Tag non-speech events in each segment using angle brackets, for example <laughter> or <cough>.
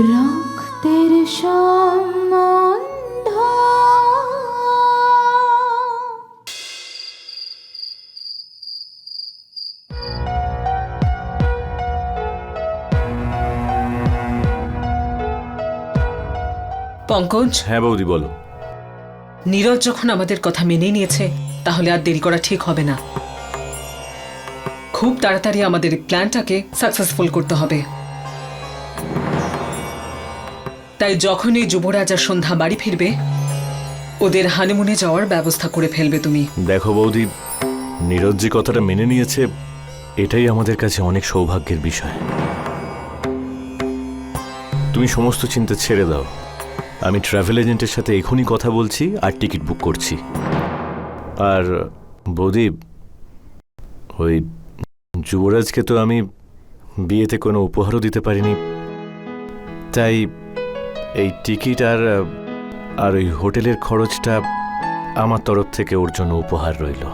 রক্তের সম্বন্ধ। পঙ্কজ? হ্যাঁ বৌদি বলো। নীরজ যখন আমাদের কথা মেনে নিয়েছে তাহলে আর দেরি করা ঠিক হবে না। খুব তাড়াতাড়ি আমাদের প্ল্যানটাকে সাকসেসফুল করতে হবে। তাই যখনই যুবরাজ আর সন্ধ্যা বাড়ি ফিরবে, ওদের হানিমুনে যাওয়ার ব্যবস্থা করে ফেলবে তুমি। দেখো বৌদি নীরজ যে কথাটা মেনে নিয়েছে, এটাই আমাদের কাছে অনেক সৌভাগ্যের বিষয়। তুমি সমস্ত চিন্তা ছেড়ে দাও। আমি ট্রাভেল এজেন্টের সাথে এখনই কথা বলছি আর টিকিট বুক করছি। আর বৌদি, ওই যুবরাজকে তো আমি বিয়েতে কোনো উপহারও দিতে পারিনি। তাই এই টিকিট আর আর ওই হোটেলের খরচটা আমার তরফ থেকে ওর জন্য উপহার রইল।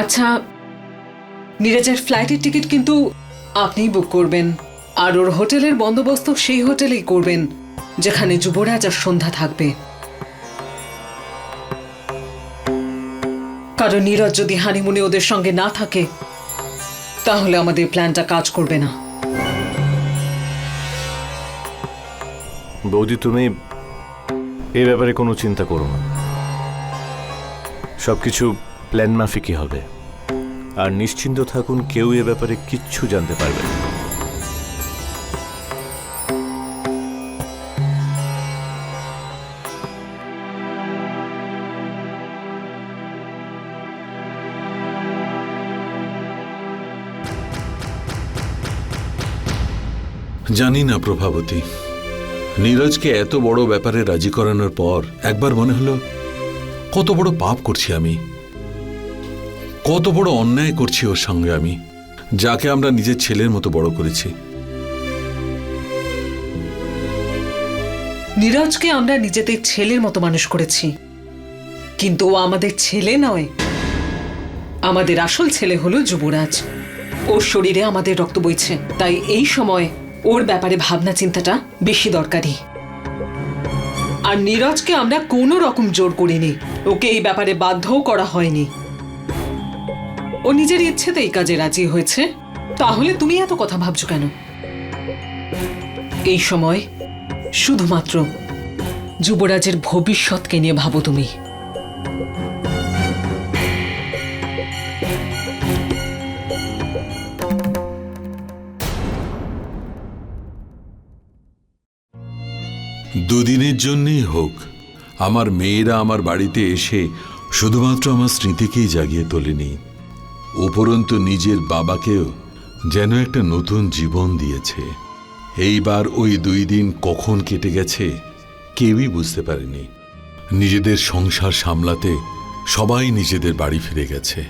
আচ্ছা নীরজের ফ্লাইটের টিকিট কিন্তু আপনিই বুক করবেন, আর ওর হোটেলের বন্দোবস্ত সেই হোটেলেই করবেন, যেখানে যুবরাজ আর সন্ধ্যা থাকবে। কারণ নীরজ যদি হানিমুনে ওদের সঙ্গে না থাকে তাহলে আমাদের প্ল্যানটা কাজ করবে না। বৌদি, তুমি এ ব্যাপারে কোনো চিন্তা করো না। সব কিছু প্ল্যান মাফিকই হবে। আর নিশ্চিন্ত থাকুন, কেউ এ ব্যাপারে কিচ্ছু জানতে পারবে না। জানি না, প্রভাবতী। নীরজকে এত বড় ব্যাপারে রাজি করানোর পর একবার মনে হলো, কত বড় পাপ করছি আমি। কত বড় অন্যায় করছি ওর সঙ্গে আমি, যাকে আমরা নিজের ছেলের মতো বড় করেছি। নীরজকে আমরা নিজেদের ছেলের মতো মানুষ করেছি। কিন্তু ও আমাদের ছেলে নয়। আমাদের আসল ছেলে হলো যুবরাজ। ওর শরীরে আমাদের রক্ত বইছে, তাই এই সময় ওর ব্যাপারে ভাবনা চিন্তাটা বেশি দরকারি। আর নীরজকে আমরা কোনো রকম জোর করিনি। ওকে এই ব্যাপারে বাধ্যও করা হয়নি। ও নিজের ইচ্ছেতে এই কাজে রাজি হয়েছে। তাহলে তুমি এত কথা ভাবছ কেন? এই সময় শুধুমাত্র যুবরাজের ভবিষ্যৎকে নিয়ে ভাবো তুমি। দুদিনের জন্যই হোক, আমার মেয়েরা আমার বাড়িতে এসে শুধুমাত্র আমার স্মৃতিকেই জাগিয়ে তোলেনি। উপরন্তু নিজের বাবাকেও যেন একটা নতুন জীবন দিয়েছে। এইবার ওই দুই দিন কখন কেটে গেছে, কেউই বুঝতে পারেনি। নিজেদের সংসার সামলাতে সবাই নিজেদের বাড়ি ফিরে গেছে।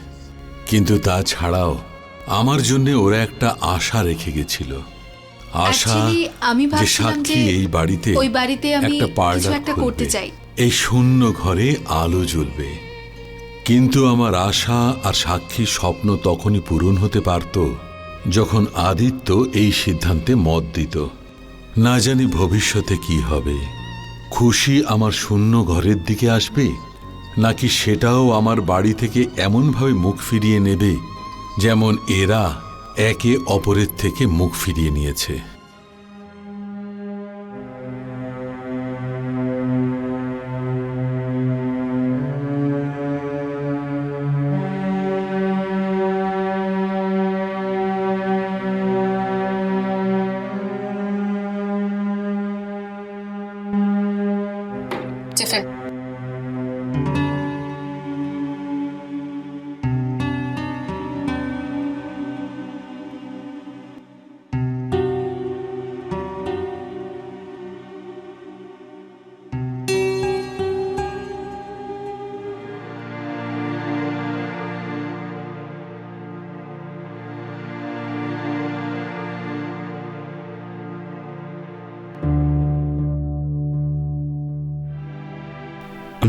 কিন্তু তা ছাড়াও আমার জন্যে ওরা একটা আশা রেখে গেছিল। আশা আমি যে সাক্ষী এই বাড়িতে ওই বাড়িতে আমি একটা কিছু একটা করতে চাই। এই শূন্য ঘরে আলো জ্বলবে। কিন্তু আমার আশা আর সাক্ষীর স্বপ্ন তখনই পূরণ হতে পারত যখন আদিত্য এই সিদ্ধান্তে মত দিত। না জানি ভবিষ্যতে কি হবে। খুশি আমার শূন্য ঘরের দিকে আসবে? নাকি সেটাও আমার বাড়ি থেকে এমনভাবে মুখ ফিরিয়ে নেবে? যেমন এরা একে অপরের থেকে মুখ ফিরিয়ে নিয়েছে।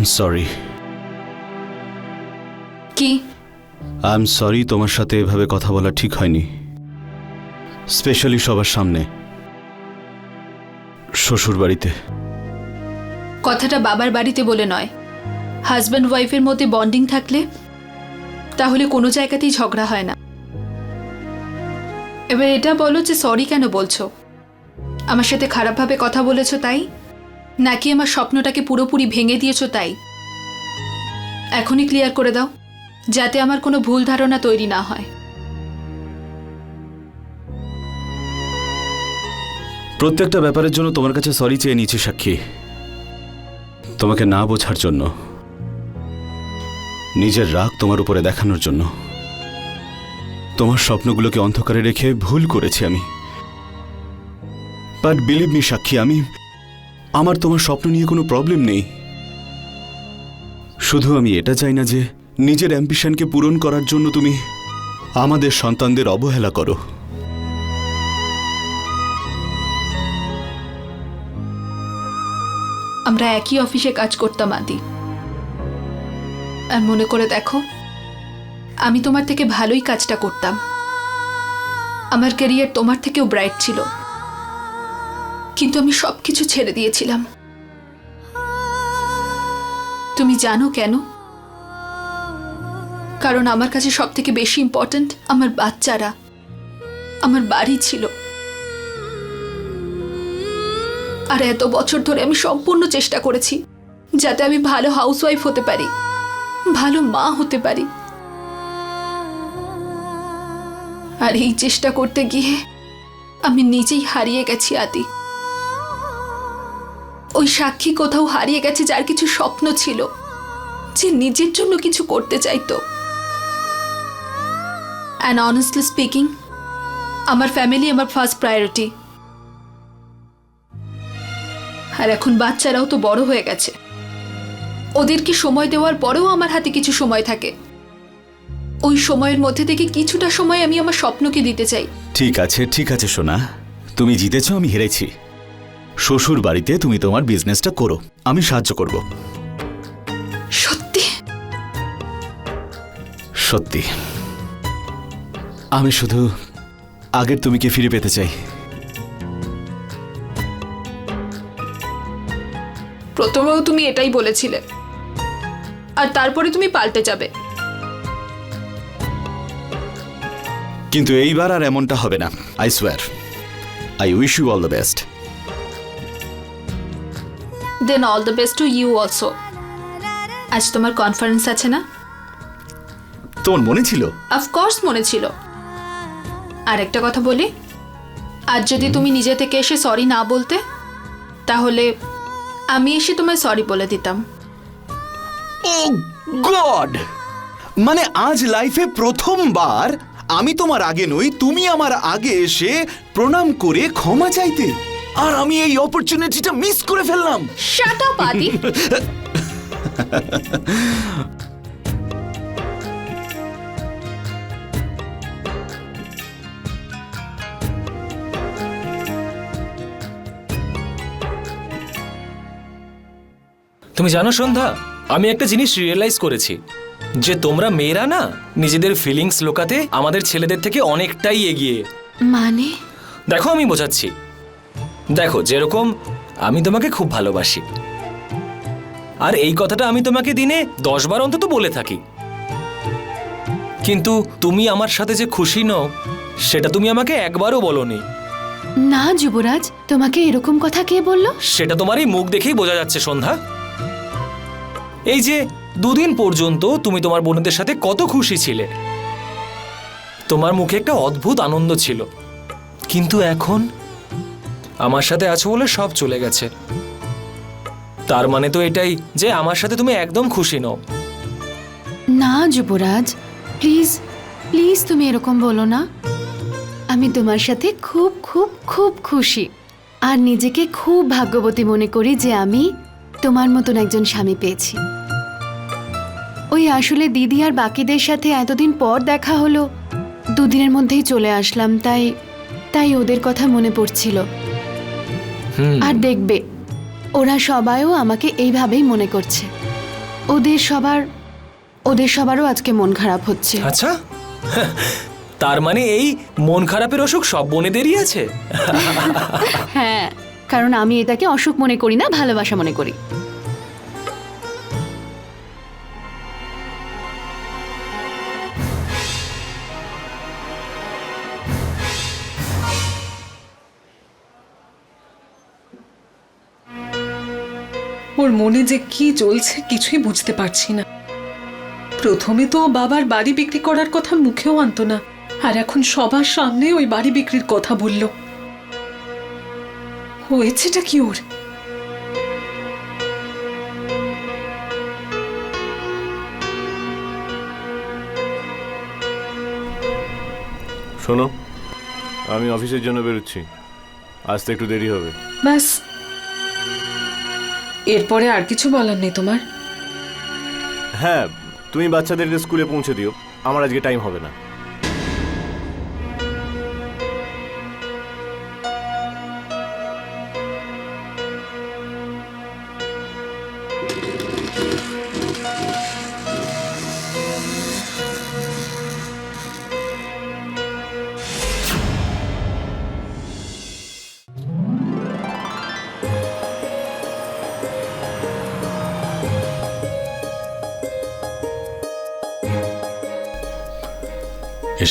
আই সরি কি? আই এম সরি তোমার সাথে এভাবে কথা বলা ঠিক হয়নি। স্পেশালি সবার সামনে। শ্বশুর বাড়িতে কথাটা বাবার বাড়িতে বলে নয়। হাজব্যান্ড ওয়াইফের মধ্যে বন্ডিং থাকলে তাহলে কোনো জায়গাতেই ঝগড়া হয় না। এবার এটা বলো যে সরি কেন বলছো? আমার সাথে খারাপভাবে কথা বলেছ তাই? নাকি আমার স্বপ্নটাকে পুরোপুরি ভেঙে দিয়েছ তাই? এখনই ক্লিয়ার করে দাও, যাতে আমার কোনো ভুল ধারণা তৈরি না হয়। প্রত্যেকটা ব্যাপারের জন্য তোমার কাছে সরি চেয়ে নিয়েছি, সাক্ষী। তোমাকে না বোঝার জন্য, নিজের রাগ তোমার উপরে দেখানোর জন্য, তোমার স্বপ্নগুলোকে অন্ধকারে রেখে ভুল করেছি আমি। বাট বিলিভ মি সাক্ষী, আমি আমার তোমার স্বপ্ন নিয়ে কোনো প্রবলেম নেই। শুধু আমি এটা চাই না যে, নিজের অ্যাম্বিশনকে পূরণ করার জন্য তুমি আমাদের সন্তানদের অবহেলা করো। আমরা একই অফিসে কাজ করতাম আদি আর মনে করে দেখো, আমি তোমার থেকে ভালোই কাজটা করতাম। আমার ক্যারিয়ার তোমার থেকেও ব্রাইট ছিল। কিন্তু আমি সব কিছু ছেড়ে দিয়েছিলাম। তুমি জানো কেন? কারণ আমার কাছে সব থেকে বেশি ইম্পর্ট্যান্ট আমার বাচ্চারা। আমার বাড়ি ছিল। আর এত বছর ধরে আমি সম্পূর্ণ চেষ্টা করেছি যাতে আমি ভালো হাউসওয়াইফ হতে পারি, ভালো মা হতে পারি। আর এই চেষ্টা করতে গিয়ে আমি নিজেই হারিয়ে গেছি আদি। ওই সাক্ষী কোথাও হারিয়ে গেছে যার কিছু স্বপ্ন ছিল, যে নিজের জন্য কিছু করতে চাইতো। অ্যান্ড অনেস্টলি স্পিকিং আমার ফ্যামিলি আমার ফার্স্ট প্রায়োরিটি আর এখন বাচ্চারাও তো বড় হয়ে গেছে। ওদেরকে সময় দেওয়ার পরেও আমার হাতে কিছু সময় থাকে। ওই সময়ের মধ্যে থেকে কিছুটা সময় আমি আমার স্বপ্নকে দিতে চাই। ঠিক আছে ঠিক আছে সোনা। তুমি জিতেছ, আমি হেরেছি। শ্বশুর বাড়িতে তুমি তোমার বিজনেসটা করো। আমি সাহায্য করব। সত্যি? সত্যি। আমি শুধু আগের তুমি তুমিকে ফিরে পেতে চাই। প্রথমেও তুমি এটাই বলেছিলে। আর তারপরে তুমি পাল্টে যাবে। কিন্তু এইবার আর এমনটা হবে না I swear I wish you all the best then all the best to you also আজ তোমার কনফারেন্স আছে না? তোমার মনে ছিল? অফকোর্স মনে ছিল। আর একটা কথা বলি আজ যদি তুমি নিজে থেকে এসে সরি না বলতে তাহলে আমি এসে তোমায় সরি বলে দিতাম। ও গড মানে আজ লাইফে প্রথমবার আমি তোমার আগে নই তুমি আমার আগে এসে প্রণাম করে ক্ষমা চাইতে। আর আমি এই অপরচুনিটিটা মিস করে ফেললাম। শাট আপ আদি তুমি জানো সন্ধ্যা আমি একটা জিনিস রিয়েলাইজ করেছি যে তোমরা মেয়েরা না নিজেদের ফিলিংস লোকাতে আমাদের ছেলেদের থেকে অনেকটাই এগিয়ে। মানে? দেখো আমি বোঝাচ্ছি। দেখো যেরকম আমি তোমাকে খুব ভালোবাসি। আর এই কথাটা আমি তোমাকে দিনে দশ বার অন্তত বলে থাকি। কিন্তু তুমি আমার সাথে যে খুশি নও সেটা তুমি আমাকে একবারও বলনি। না যুবরাজ তোমাকে এরকম কথা কে বলল? সেটা তোমার এই মুখ দেখেই বোঝা যাচ্ছে সন্ধ্যা। এই যে দুদিন পর্যন্ত তুমি তোমার বোনদের সাথে কত খুশি ছিলে। তোমার মুখে একটা অদ্ভুত আনন্দ ছিল। কিন্তু এখন আমার সাথে আছো বলে সব চলে গেছে। তার মানে তো এটাই যে আমার সাথে তুমি একদম খুশি নও। না, যুবরাজ প্লিজ প্লিজ তুমি এরকম বলো না। আমি তোমার সাথে খুব খুব খুব খুশি। আর নিজেকে খুব ভাগ্যবতী মনে করি যে আমি তোমার মতন একজন স্বামী পেয়েছি। ওই আসলে দিদি আর বাকিদের সাথে এতদিন পর দেখা হলো। দুদিনের মধ্যেই চলে আসলাম, তাই তাই ওদের কথা মনে পড়ছিল। আর দেখবে ওরা সবাইও আমাকে এইভাবেই মনে করছে। ওদের সবার ওদের সবারও আজকে মন খারাপ হচ্ছে। আচ্ছা? তার মানে এই মন খারাপের অসুখ সব বোনেদেরই আছে? হ্যাঁ কারণ আমি এটাকে অসুখ মনে করি না ভালোবাসা মনে করি। ওর মনে যে কি চলছে কিছুই বুঝতে পারছি না। প্রথমে তো বাবার বাড়ি বিক্রি করার কথা মুখেও আনতো না আর এখন সবার সামনে ওই বাড়ি বিক্রির কথা বলল। হয়েছেটা কি ওর? শোনো আমি অফিসের জন্য বেরোচ্ছি। আসতে একটু দেরি হবে। ব্যাস এরপরে আর কিছু বলার নেই তোমার? হ্যাঁ তুমি বাচ্চাদেরকে স্কুলে পৌঁছে দিও। আমার আজকে টাইম হবে না।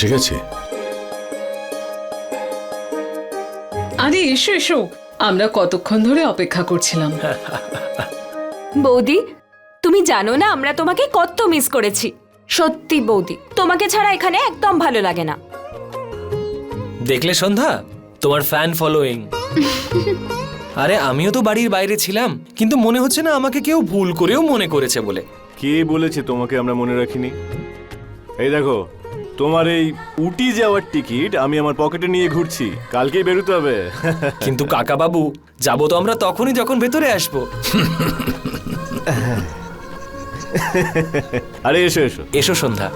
এসে গেছে? আরে এসো এসো। আমরা কতক্ষণ ধরে অপেক্ষা করছিলাম। বৌদি তুমি জানো না আমরা তোমাকে কত মিস করেছি। সত্যি বৌদি তোমাকে ছাড়া এখানে একদম ভালো লাগে না। দেখলে সন্ধ্যা? তোমার ফ্যান ফলোয়িং আরে আমিও তো বাড়ির বাইরে ছিলাম কিন্তু মনে হচ্ছে না আমাকে কেউ ভুল করেও মনে করেছে বলে। কে বলেছে তোমাকে আমরা মনে রাখিনি? এই দেখো তোমার এই উটি যাওয়ার টিকিট আমি আমার পকেটে নিয়ে ঘুরছি। কালকেই বেরোতে হবে। কিন্তু কাকা বাবু যাব তো আমরা তখনই যখন ভেতরে আসব। আরে এসো এসো। এসো সন্ধ্যা।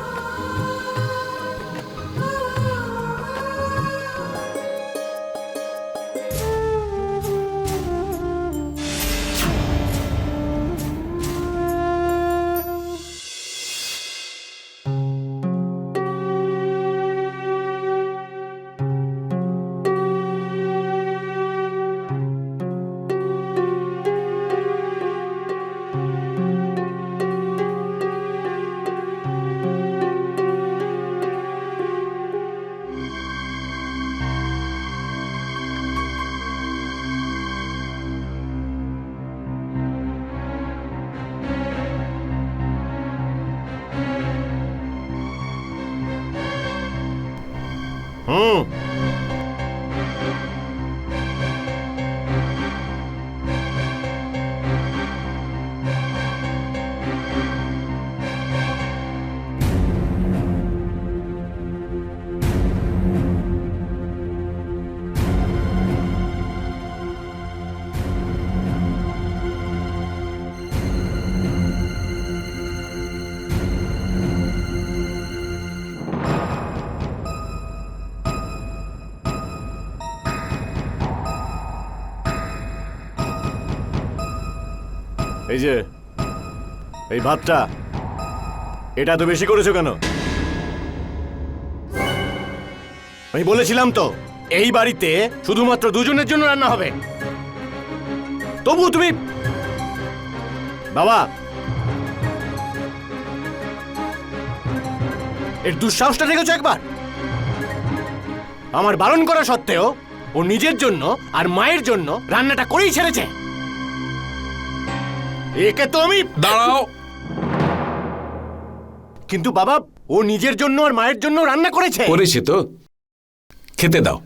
এই যে, এই ভাতটা, এটা তো বেশি করেছ কেন? আমি বলেছিলাম তো, এই বাড়িতে শুধুমাত্র দুজনের জন্য রান্না হবে। তবু তুমি, বাবা, এর দুঃসাহসটা দেখেছ একবার? আমার বারণ করা সত্ত্বেও ও নিজের জন্য আর মায়ের জন্য রান্নাটা করেই ছেড়েছে। একে তো আমি দাঁড়াও। কিন্তু বাবা ও নিজের জন্য আর মায়ের জন্য রান্না করেছে। করেছে তো। খেতে দাও।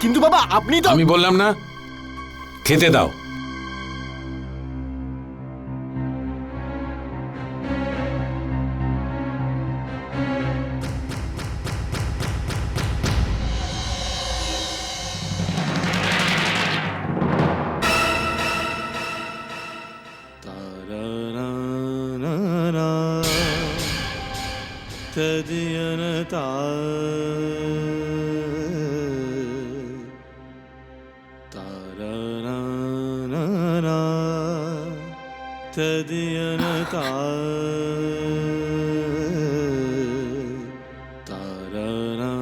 কিন্তু বাবা আপনি তো আমি বললাম না। খেতে দাও। Ta-ra-ra-ra-ra.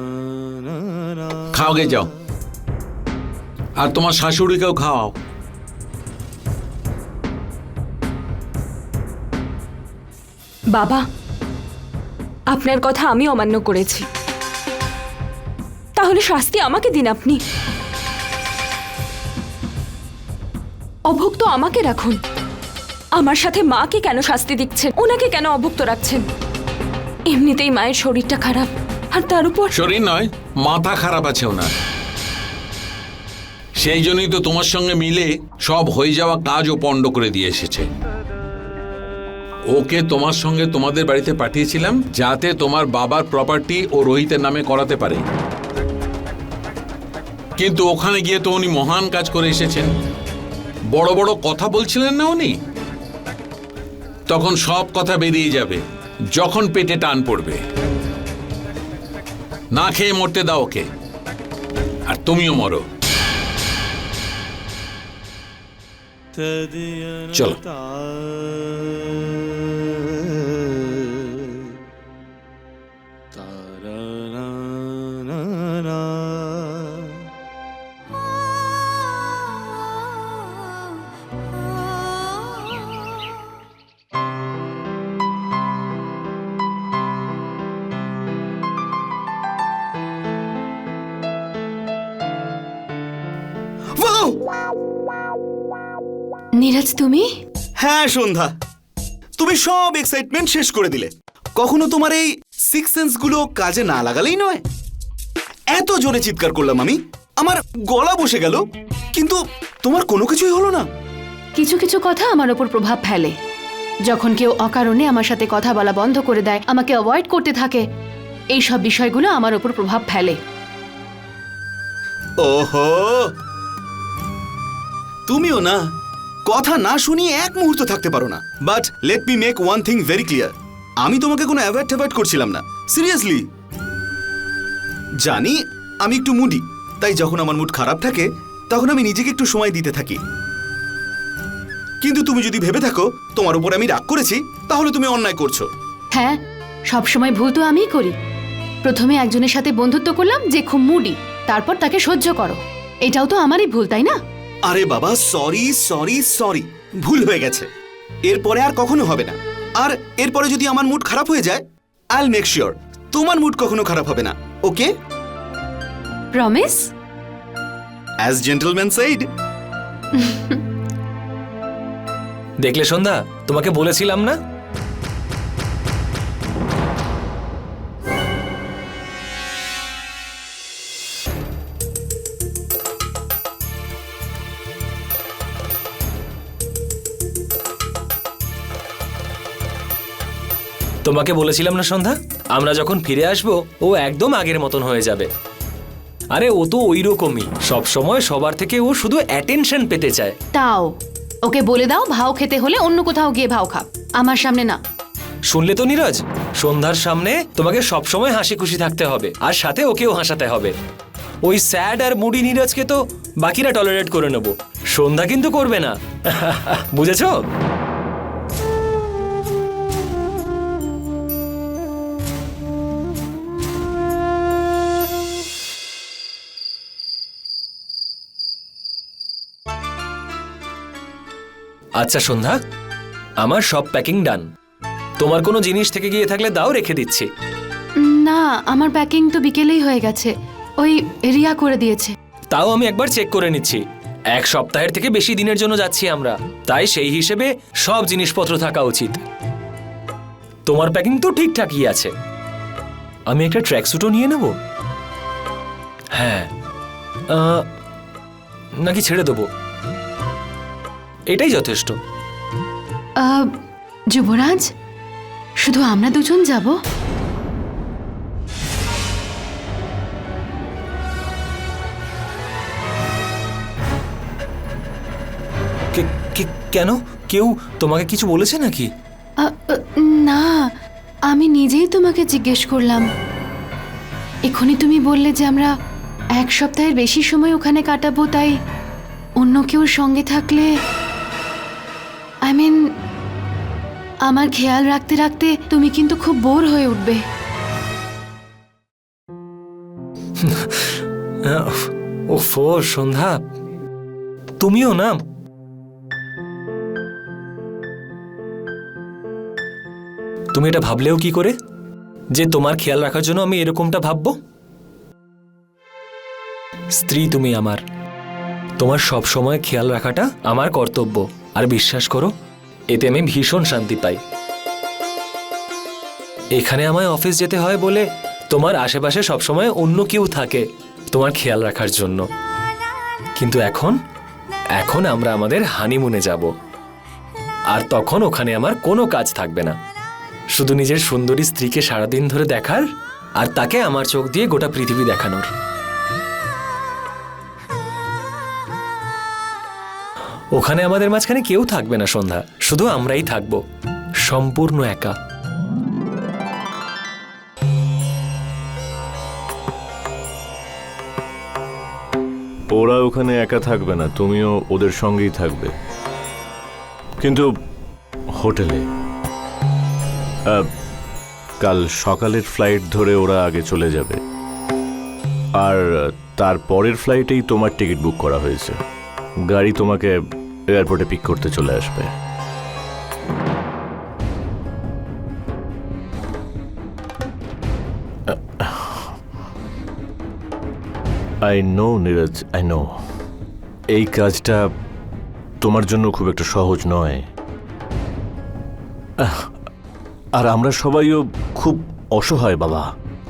খাও গে যাও। আর তোমার শাশুড়িকেও খাওয়াও বাবা আপনার কথা আমি অমান্য করেছি। তাহলে শাস্তি আমাকে দিন আপনি। অভুক্ত আমাকে রাখুন। আমার সাথে মাকে কেন শাস্তি দিচ্ছেন? ওনাকে কেন অভুক্ত রাখছেন? এমনিতেই মায়ের শরীরটা খারাপ। আর তার উপর শরীর নয়, মাথা খারাপ আছে ওনার। সেই জন্যই তো তোমার সঙ্গে মিলে সব হয়ে যাওয়া কাজও পণ্ড করে দিয়ে এসেছে। ওকে তোমার সঙ্গে তোমাদের বাড়িতে পাঠিয়েছিলাম যাতে তোমার বাবার প্রপার্টি ও রোহিতের নামে করাতে পারে। কিন্তু ওখানে গিয়ে তো উনি মহান কাজ করে এসেছেন। বড় বড় কথা বলছিলেন না উনি? তখন সব কথা বেরিয়ে যাবে যখন পেটে টান পড়বে। না খেয়ে মরতে দাও ওকে। আর তুমিও মরো। চলো। তুমি? হ্যাঁ সন্ধ্যা। তুমি সব এক্সাইটমেন্ট শেষ করে দিলে। কখনো তোমার এই সিক্স সেন্সগুলো কাজে না লাগালেই নয়। এত জোরে চিৎকার করলাম আমি। আমার গলা বসে গেল কিন্তু তোমার কোনো কিছুই হলো না। কিছু কিছু কথা আমার ওপর প্রভাব ফেলে। যখন কেউ অকারণে আমার সাথে কথা বলা বন্ধ করে দেয় আমাকে অ্যাভয়েড করতে থাকে এই সব বিষয়গুলো আমার ওপর প্রভাব ফেলে। ওহো! তুমিও না? কথা না শুনিয়ে এক মুহূর্ত থাকতে পারো না। But let me make one thing very clear আমি তোমাকে কোনো অ্যাভয়েড ট্যাভয়েড করছিলাম না। সিরিয়াসলি জানি, আমি একটু মুডি তাই যখন আমার মুড খারাপ থাকে, তখন আমি নিজেকে একটু সময় দিতে থাকি। কিন্তু তুমি যদি ভেবে থাকো, তোমার উপর আমি রাগ করেছি, তাহলে তুমি অন্যায় করছ। হ্যাঁ সবসময় ভুল তো আমিই করি। প্রথমে একজনের সাথে বন্ধুত্ব করলাম যে খুব মুডি তারপর তাকে সহ্য করো। এটাও তো আমারই ভুল, তাই না? আরে বাবা সরি সরি সরি ভুল হয়ে গেছে। এরপরে আর কখনো হবে না। আর এরপরে যদি আমার মুড খারাপ হয়ে যায় আইল মেক শিওর তোমার মুড কখনো খারাপ হবে না okay promise as gentleman side দেখলে সন্ধ্যা তোমাকে বলেছিলাম না? তোমাকে বলেছিলাম না সন্ধ্যা? আমরা যখন ফিরে আসব ও একদম আগের মতন হয়ে যাবে। আরে ও তো ওই রকমই সব সময় সবার থেকে ও শুধু অ্যাটেনশন পেতে চায়। তাও। ওকে বলে দাও ভাও খেতে হলে অন্য কোথাও গিয়ে ভাও খা আমার সামনে না। শুনলে তো নীরজ? সন্ধ্যার সামনে তোমাকে সবসময় হাসি খুশি থাকতে হবে আর সাথে ওকেও হাসাতে হবে। ওই স্যাড আর মুডি নীরজকে তো বাকিরা টলারেট করে নেব। সন্ধ্যা কিন্তু করবে না। <laughs> বুঝেছ? আচ্ছা সন্ধ্যা আমার সব প্যাকিং ডান তোমার কোনো জিনিস থেকে গিয়ে থাকলে দাও রেখে দিচ্ছি। না আমার প্যাকিং তো বিকেলেই হয়ে গেছে। ওই রিয়া করে দিয়েছে। তাও আমি একবার চেক করে নিচ্ছি। এক সপ্তাহের থেকে বেশি দিনের জন্য যাচ্ছি আমরা। তাই সেই হিসেবে সব জিনিসপত্র থাকা উচিত। তোমার প্যাকিং তো ঠিকঠাকই আছে। আমি একটা ট্র্যাক স্যুটও নিয়ে নেব? হ্যাঁ। নাকি ছেড়ে দেবো? এটাই যথেষ্ট। আহ, যুবরাজ শুধু আমরা দুজন যাব? কে- কে- কেন? কেউ তোমাকে কিছু বলেছে নাকি? না আমি নিজেই তোমাকে জিজ্ঞেস করলাম। এখনই তুমি বললে যে আমরা এক সপ্তাহের বেশি সময় ওখানে কাটাবো তাই অন্য কেউ সঙ্গে থাকলে আই মিন আমার খেয়াল রাখতে রাখতে তুমি কিন্তু খুব বোর হয়ে উঠবে। <laughs> ওফো সন্ধ্যা। তুমিও না? তুমি এটা ভাবলেও কি করে? যে তোমার খেয়াল রাখার জন্য আমি এরকমটা ভাববো? স্ত্রী তুমি আমার। তোমার সব সময় খেয়াল রাখাটা আমার কর্তব্য। আর বিশ্বাস করো, এতে আমি ভীষণ শান্তি পাই। এখানে আমায় অফিস যেতে হয় বলে তোমার আশেপাশে সবসময় অন্য কেউ থাকে তোমার খেয়াল রাখার জন্য। কিন্তু এখন এখন আমরা আমাদের হানিমুনে যাব। আর তখন ওখানে আমার কোনো কাজ থাকবে না। শুধু নিজের সুন্দরী স্ত্রীকে সারাদিন ধরে দেখার আর তাকে আমার চোখ দিয়ে গোটা পৃথিবী দেখানোর। ওখানে আমাদের মাঝখানে কেউ থাকবে না, সন্ধ্যা। শুধু আমরাই থাকব। সম্পূর্ণ একা। ওরা ওখানে একা থাকবে না, তুমিও ওদের সঙ্গেই থাকবে। কিন্তু হোটেলে কাল সকালের ফ্লাইট ধরে ওরা আগে চলে যাবে। আর তার পরের ফ্লাইটেই তোমার টিকিট বুক করা হয়েছে। গাড়ি তোমাকে এয়ারপোর্টে পিক করতে চলে আসবে। I know Neeraj I know এই কাজটা তোমার জন্য খুব একটা সহজ নয়। আর আমরা সবাইও খুব অসহায়, বাবা।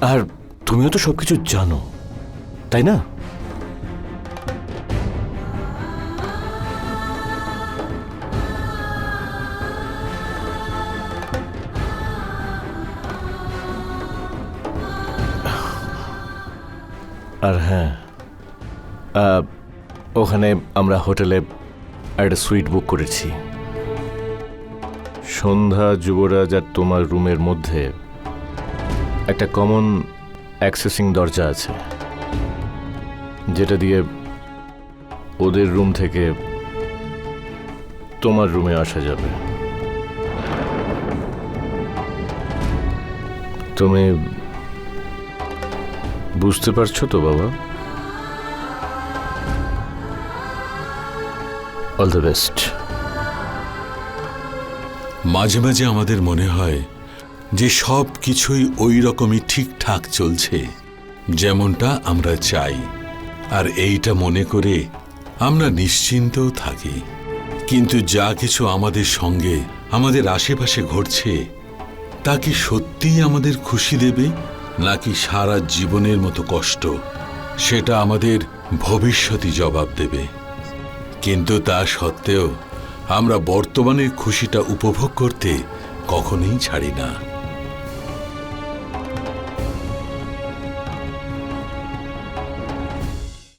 আর তুমিও তো সবকিছু জানো, তাই না? আর হ্যাঁ ওখানে আমরা হোটেলে একটা সুইট বুক করেছি। সন্ধ্যা যুবরাজ আর তোমার রুমের মধ্যে একটা কমন অ্যাক্সেসিং দরজা আছে, যেটা দিয়ে ওদের রুম থেকে তোমার রুমে আসা যাবে। তুমি বুঝতে পারছ তো, বাবা? অল দ্য বেস্ট মাঝে মাঝে আমাদের মনে হয় যে সব কিছুই ওই রকমই ঠিকঠাক চলছে, যেমনটা আমরা চাই। আর এইটা মনে করে আমরা নিশ্চিন্তও থাকি। কিন্তু যা কিছু আমাদের সঙ্গে, আমাদের আশেপাশে ঘটছে, তা কি সত্যিই আমাদের খুশি দেবে? নাকি সারা জীবনের মতো কষ্ট? সেটা আমাদের ভবিষ্যতই জবাব দেবে। কিন্তু তা সত্ত্বেও আমরা বর্তমানের খুশিটা উপভোগ করতে কখনোই ছাড়ি না।